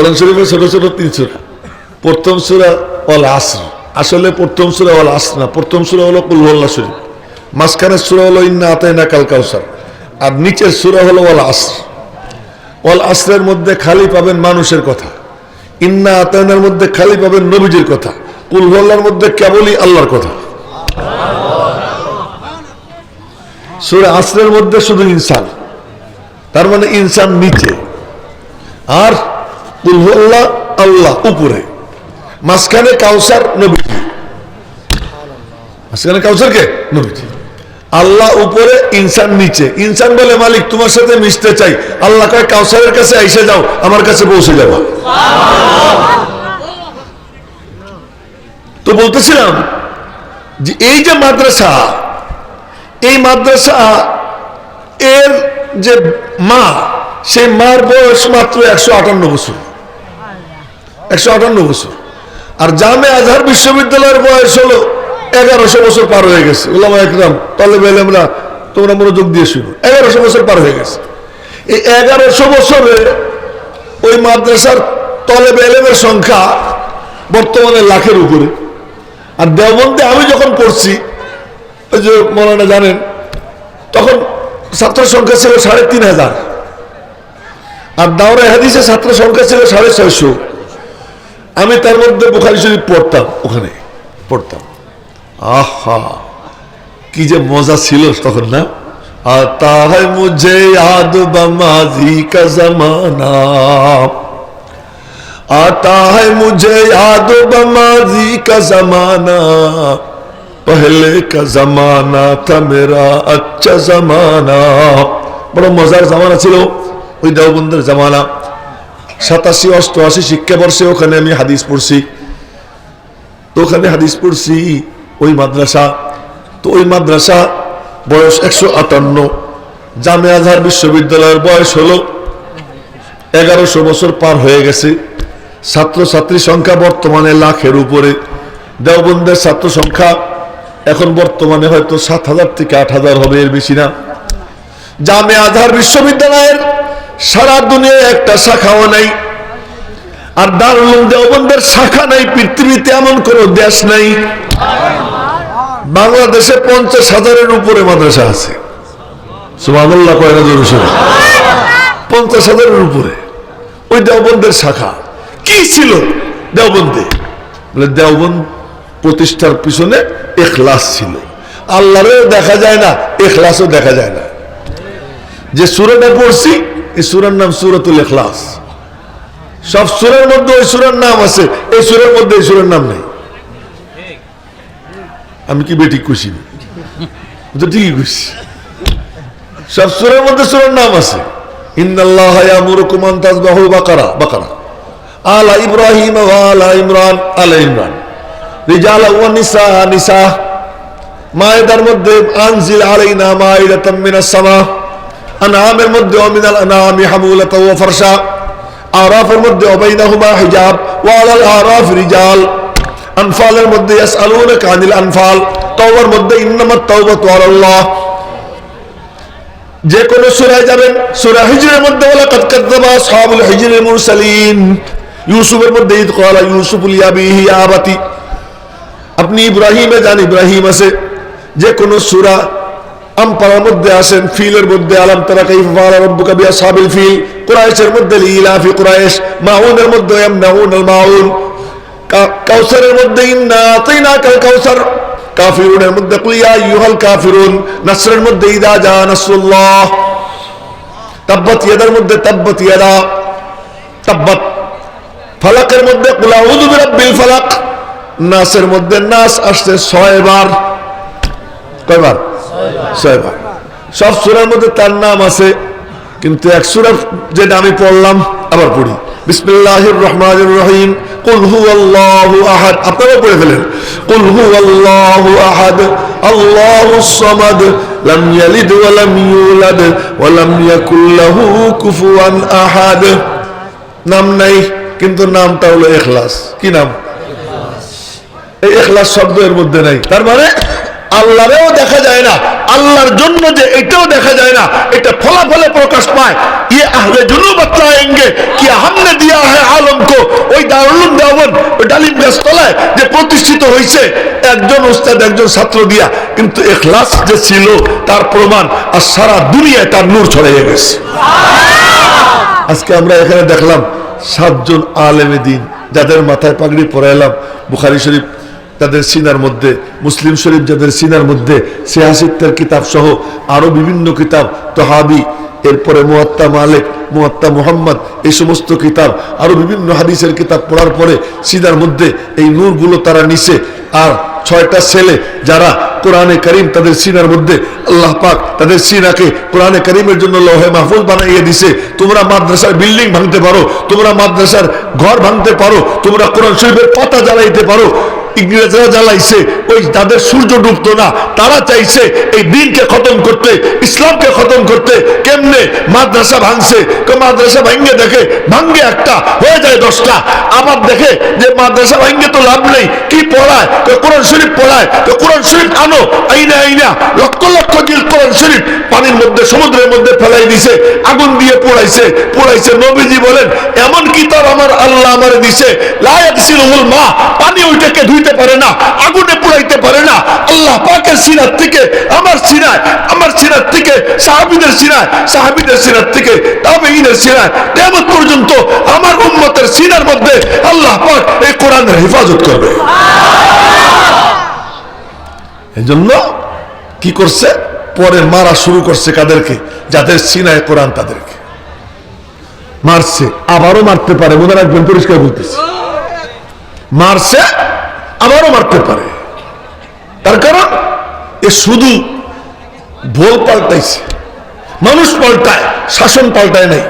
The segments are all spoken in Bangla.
কোরআন শরীফের ছোট ছোট তিন সুরা। প্রথম সুরা অল আসর। আসলে প্রথম সুরা অল আস না, প্রথম সুরা হলো কুলহল্লা শরীফ। মাঝখানের সুরা হলো ইন্না আতাইনা কাল কাউসার আর নিচের সুরা হলো অল আসর। অল আসরের মধ্যে খালি পাবেন মানুষের কথা। ইন্না আতায়নার মধ্যে খালি পাবেন নবীজির কথা। কুলহল্লার মধ্যে কেবলই আল্লাহর কথা। সুরে আসরের মধ্যে শুধু ইনসান। তার মানে ইনসান নিচে। আর আল্লাহ, উপরে। মাঝখানে কাউসার, নবীজি। মাঝখানে কাউসার কে আল্লাহ উপরে, ইনসান নিচে। ইনসান বলে, মালিক, তোমার সাথে মিশতে চাই। আল্লাহ কয়, কাউসারের কাছে এসে যাও, আমার কাছে পৌঁছে যাব। তো বলতেছিলাম যে, এই যে মাদ্রাসা, এই মাদ্রাসা, এর যে মা, সেই মার বয়স মাত্র একশো আটান্ন বছর। একশো আটান্ন বছর। আর জামে আজহার বিশ্ববিদ্যালয়ের বয়স হলো এগারোশো বছর পার হয়ে গেছে। ওলামা একরাম তলে বেলেমরা তোমরা মনোযোগ দিয়ে শুনো। এগারোশো বছর পার হয়ে গেছে। এই এগারোশো বছরে ওই মাদ্রাসার তলে বেলেমের সংখ্যা বর্তমানে লাখের উপরে। আর দেওবন্দে আমি যখন পড়ছি, ওই যে মৌলানা জানেন, তখন ছাত্র সংখ্যা ছিল সাড়ে তিন হাজার। আর দাওরা হাদিসে ছাত্র সংখ্যা ছিল সাড়ে ছয়শো। আমি তার মধ্যে বুখারি শরীফ পড়তাম ওখানে পড়তাম আহা কি যে মজা ছিল তখন না আতা है मुझे याद बमाजी का जमाना आता है मुझे याद बमाजी का जमाना पहले का जमाना था मेरा अच्छा जमाना বড় মজার জামানা ছিল ওই দেওবন্দের জামানা সাতাশি, অষ্টআশি শিক্ষাবর্ষে ওখানে আমি হাদিস পড়ছি। তো ওখানে হাদিস পড়ছি ওই মাদ্রাসা। তো ওই মাদ্রাসা বয়স একশো আটান্ন। জামে আজহার বিশ্ববিদ্যালয়ের বয়স হলো এগারোশো বছর পার হয়ে গেছে। ছাত্রছাত্রী সংখ্যা বর্তমানে লাখের উপরে। দেওবন্দের ছাত্র সংখ্যা এখন বর্তমানে হয়তো সাত হাজার থেকে আট হাজার হবে, এর বেশি না। জামে আজহার বিশ্ববিদ্যালয়ের সারা দুনিয়ায় একটা শাখাও নাই। আর দারুল দেওবন্দের শাখা নাই, পৃথিবীতে এমন কোন দেশ নাই। বাংলাদেশে পঞ্চাশ হাজারের উপরে মাদ্রাসা আছে। পঞ্চাশ হাজারের উপরে। ওই দেওবন্দের শাখা। কি ছিল দেওবন্দে? বলে দেওবন্দ প্রতিষ্ঠার পিছনে এখলাস ছিল। আল্লাহরেও দেখা যায় না, এখলাসও দেখা যায় না। যে সুরাটা পড়ছি এই সুরার নাম সুরাতুল এখলাস সব সুরের মধ্যে ওই সুরের নাম আছে, এই সুরের মধ্যে এই সুরের নাম নেই। আমি কি বেটি খুশি ঠিকই খুশি সব সুরের মধ্যে সুরের নাম আছে। আলা ইমরান আনামের মধ্যে অমিনাল আনামি হামুলাতা ওয়া ফারশা। আরাফের মধ্যে অবাইনাহুমা হিজাব ওয়ালাল আরাফ রিজাল। আনফালের মধ্যে ইয়াসআলুনাকা আনিল আনফাল। তাওবার মধ্যে ইন্নামাত তাওবাতু আলাল্লাহ। যে কোন সূরায় যাবেন, সূরা হিজরের মধ্যে ওয়ালা কাদ কাযযাবা আসহাবুল হিজরিল মুরসালিন। ইউসুফের মধ্যে ঈদ ক্বালা ইউসুফু লিয়াবিহি ইয়া আবাতি আপনি ইব্রাহিমে যান, ইব্রাহিম আছে। যে কোন সূরা আমপাড়ার মধ্যে আসেন, ফিলের মধ্যে আলাম তারা কাইফ রাব্বুকা বিআসহাবিল ফিল। কুরাইশের মধ্যে লিলাফি কুরাইশ, মাউনের মধ্যে ইয়ামনাউন আল মাউন। কাউসারের মধ্যে ইন্না আতাইনাকাল কাউসার। কাফিরুনের মধ্যে কুল ইয়া আইয়ুহাল কাফিরুন। নাসরের মধ্যে ইদা জা নাসরুল্লাহ। তাব্বাত ইয়াদার মধ্যে তাব্বাত ইয়াদা। তাব্বাত ফালাকের মধ্যে কুল আউযু বিরাব্বিল ফালাক। নাসের মধ্যে নাস আসছে ছয়বার। কয়বার? ছয়বার সব সূরার মধ্যে তার নাম আছে, কিন্তু এক সূরা যেটা আমি পড়লাম, আবার পড়ি। কুফুয়ান আহাদ। নাম নাই, কিন্তু নামটা হলো ইখলাস কি নাম? এই এখলাস শব্দ এর মধ্যে নাই। তার মানে আল্লাহরেও দেখা যায় না, আল্লাহর জন্য যে এটাও দেখা যায় না, এটা ফলাফলে প্রকাশ পায়। ইয়ে আহলে জুনু বাতলায়েঙ্গে কি হামনে দিয়া হ্যাঁ আলম কো ওই দারুলুম দেওয়ান, ওই ডালিম গাছতলায় যে প্রতিষ্ঠিত হয়েছে একজন উস্তাদ, একজন ছাত্র দিয়া, কিন্তু এখলাস যে ছিল, তার প্রমাণ আর সারা দুনিয়ায় তার নূর ছড়াইয়া গেছে। আজকে আমরা এখানে দেখলাম সাতজন আলেমে দিন, যাদের মাথায় পাগড়ি পরাইলাম, বুখারি শরীফ তাদের সিনার মধ্যে, মুসলিম শরীফ যাদের সিনার মধ্যে, সিয়াসিত্তের কিতাব সহ আরও বিভিন্ন কিতাব, তহাবি, এরপরে মুয়াত্তা মালিক, মুয়াত্তা মুহাম্মদ, এই সমস্ত কিতাব, আরও বিভিন্ন হাদিসের কিতাব পড়ার পরে সিনার মধ্যে এই নূরগুলো তারা নিছে। আর ছয়টা ছেলে যারা কোরআনে করিম তাদের সিনার মধ্যে, আল্লাহ পাক তাদের সিনাকে কোরআনে করিমের জন্য লোহে মাহফুজ বানাইয়ে দিছে। তোমরা মাদ্রাসার বিল্ডিং ভাঙতে পারো, তোমরা মাদ্রাসার ঘর ভাঙতে পারো, তোমরা কোরআন শরীফের পাতা জ্বালাইতে পারো। ইংরেজরা জ্বালাইছে, ওই তাদের সূর্য ডুবতো না, তারা চাইছে এই দিনকে খতম করতে, ইসলামকে খতম করতে। কেমনে? মাদ্রাসা ভাঙছে মাদ্রাসা ভাঙ্গে দেখে ভাঙ্গে একটা, হয়ে যায় দশটা। আবার দেখে যে মাদ্রাসা ভাঙ্গে তো লাভ নেই, কি পড়ায়? কোরআন শরীফ পড়ায় কোরআন শরীফ আনো, আইনা আইনা, লক্ষ লক্ষ জিল কোরআন শরীফ পানির মধ্যে, সমুদ্রের মধ্যে ফেলাই দিছে, আগুন দিয়ে পোড়াইছে পোড়াইছে। নবীজি বলেন, এমন কিতাব আমার আল্লাহ আমার দিছে? লায়াক সিরহুল মা পানি ওইটাকে ধুইতে পারে না, আগুনে পোড়াইতে পারে না। আল্লাহ পাকের সিনার থেকে, আমার সিনায় আমার সিনার থেকে, সাহাবিদের সিনায় সাহাবিদের সিনার থেকে, তাবেঈনের সিনায় কিয়ামত পর্যন্ত আমার উম্মতের সিনার মধ্যে আল্লাহ পাক এই কোরআনের হেফাজত করবে। এজন্য কি করছে? পরে মারা শুরু করছে কাদেরকে? যাদের সিনায় কোরআন তাদেরকে। মারছে, আবারও মারতে পারে, মনে রাখবেন, পরিষ্কার বলতেছে। মারছে আবারও মারতে পারে। তার কারণ, এ শুধু ভোল পাল্টাইছে। মানুষ পাল্টায়, শাসন পাল্টায় নাই।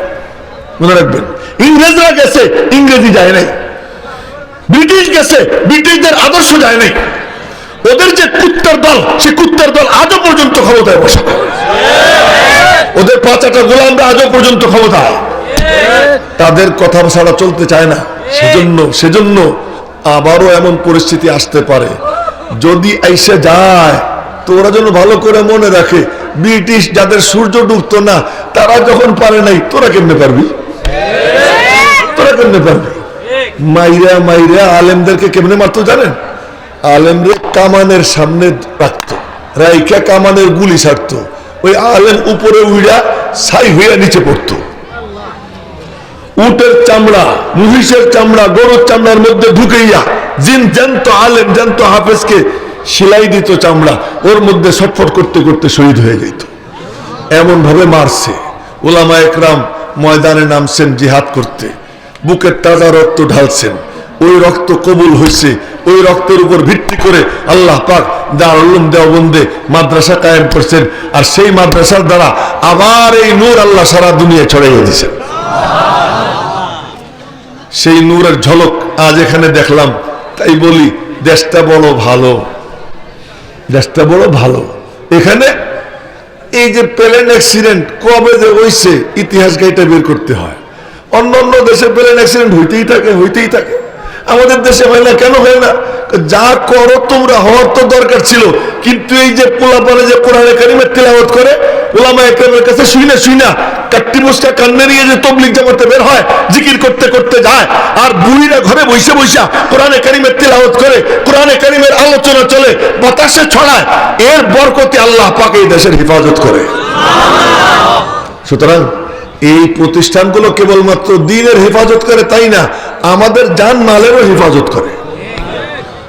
মনে রাখবেন, ইংরেজরা গেছে, ইংরেজি যায় নাই। ব্রিটিশ গেছে, ব্রিটিশদের আদর্শ যায় নাই। ওদের যে কুত্তার দল, সে কুত্তার দল আজও পর্যন্ত ক্ষমতায় বসে। ওদের পাঁচাটা গোলামরা আজও পর্যন্ত ক্ষমতায়। তাদের কথা ছাড়া চলতে চায় না। সেজন্য সেজন্য আবারও এমন পরিস্থিতি আসতে পারে। যদি এসে যায়, তো ওরা যেন ভালো করে মনে রাখে, ব্রিটিশ যাদের সূর্য ডুবতো না, তারা যখন পারে নাই, তোরা কেমনে পারবি? তোরা কেমনে পারবি? মাইরা মাইরা আলেমদেরকে কেমনে মারতো জানেন? আলেমরে কামানের সামনে রাখতো রাইকা কামানের গুলি ছাড়তো। ওই আলেম উপরে উইড়া ছাই হইয়া নিচে পড়তো। উটের চামড়া, মহিষের চামড়া, গরুর চামড়ার মধ্যে ঢুকেইয়া জিন জ্যান্ত আলেম, জ্যান্ত হাফেজকে সেলাই দিত চামড়া, ওর মধ্যে ছটফট করতে করতে শহীদ হয়ে যেত এমন ভাবে মারছে। ওলামা একরাম ময়দানে নামছেন জিহাদ করতে। বুকের তাজা রক্ত ঢালছেন। ওই রক্ত কবুল হয়েছে। ওই রক্তের উপর ভিত্তি করে আল্লাহ পাক দারুল্লুম দেওবন্দে মাদ্রাসা কায়েম করছেন। আর সেই মাদ্রাসার দ্বারা আবার এই নূর আল্লাহ সারা দুনিয়া ছড়াইয়ে দিয়েছেন। সেই নূরের ঝলক আজ এখানে দেখলাম। তাই বলি, দেশটা বড় ভালো। দেশটা বড় ভালো। এখানে এই যে প্লেন অ্যাক্সিডেন্ট কবে যে হয়েছে ইতিহাস গাইটা বের করতে হয়। অন্য অন্য দেশে প্লেন অ্যাক্সিডেন্ট হইতেই থাকে হইতেই থাকে। আমাদের দেশে হয় না, কেন হয় না? যা করো, তোমরা হওয়ার তো দরকার ছিল। কিন্তু এই যে পোলাপানে যে কোরআনে কারিমের তেলাওয়াত করে, ওলামা যে বের হয়, জিকির করতে করতে যায়। আর বুড়িরা তেলাওয়াত করে, কোরআনে কারিমের আলোচনা চলে, বাতাসে ছড়ায়। এর বরকতে আল্লাহ পাক এই দেশের হেফাজত করে। সুতরাং এই প্রতিষ্ঠানগুলো কেবলমাত্র দিনের হেফাজত করে, তাই না? আমাদের জান মালেরও হেফাজত করে।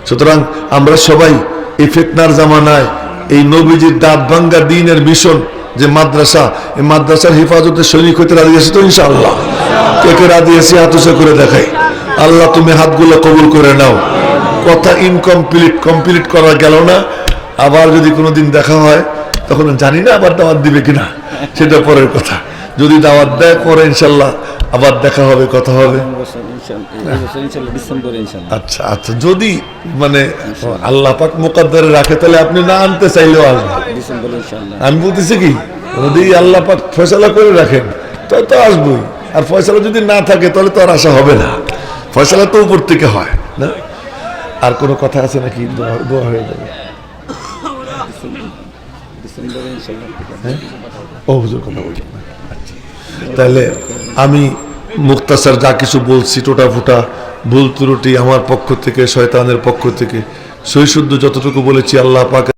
সুতরাং আমরা সবাই এই ফেতনার জামানায় এই নবীজির দাঁত ভাঙ্গা দিনের মিশন যে মাদ্রাসা, এই মাদ্রাসার হেফাজতে সৈনিক হইতে রাজি আছে তো ইনশাআল্লাহ। কে কে রাজি আছে হাত করে দেখাই। আল্লাহ তুমি হাতগুলো কবুল করে নাও। কথা ইনকমপ্লিট কমপ্লিট করা গেল না। আবার যদি কোনোদিন দেখা হয়, তখন জানি না আবার দাওয়াত দিবে কিনা। সেটা পরের কথা। যদি দাওয়াত দেয়, পরে ইনশাল্লাহ আবার দেখা হবে, কথা হবে। আচ্ছা আচ্ছা যদি মানে আল্লাহ পাক মোকাদ্দারে রাখে তাহলে আপনি না আনতে চাইলেও আসবেন। আমি বলতেছি কি যদি আল্লাহ পাক ফয়সালা করে রাখেন তাহলে তো আসবই। আর ফয়সালা যদি না থাকে তাহলে তো আর আসা হবে না। ফয়সালা তো উপর থেকে হয় না? আর কোনো কথা আছে নাকি? দোয়া হয়ে যাবে। ও হুজুর কথা বলছেন। আচ্ছা। তাহলে আমি মুক্তাসার যা কিছু বলছি টোটা ফুটা ভুল ত্রুটি আমার পক্ষ থেকে, শয়তানের পক্ষ থেকে সৈশুদ্ধ যতটুকু বলেছি আল্লাহ পাক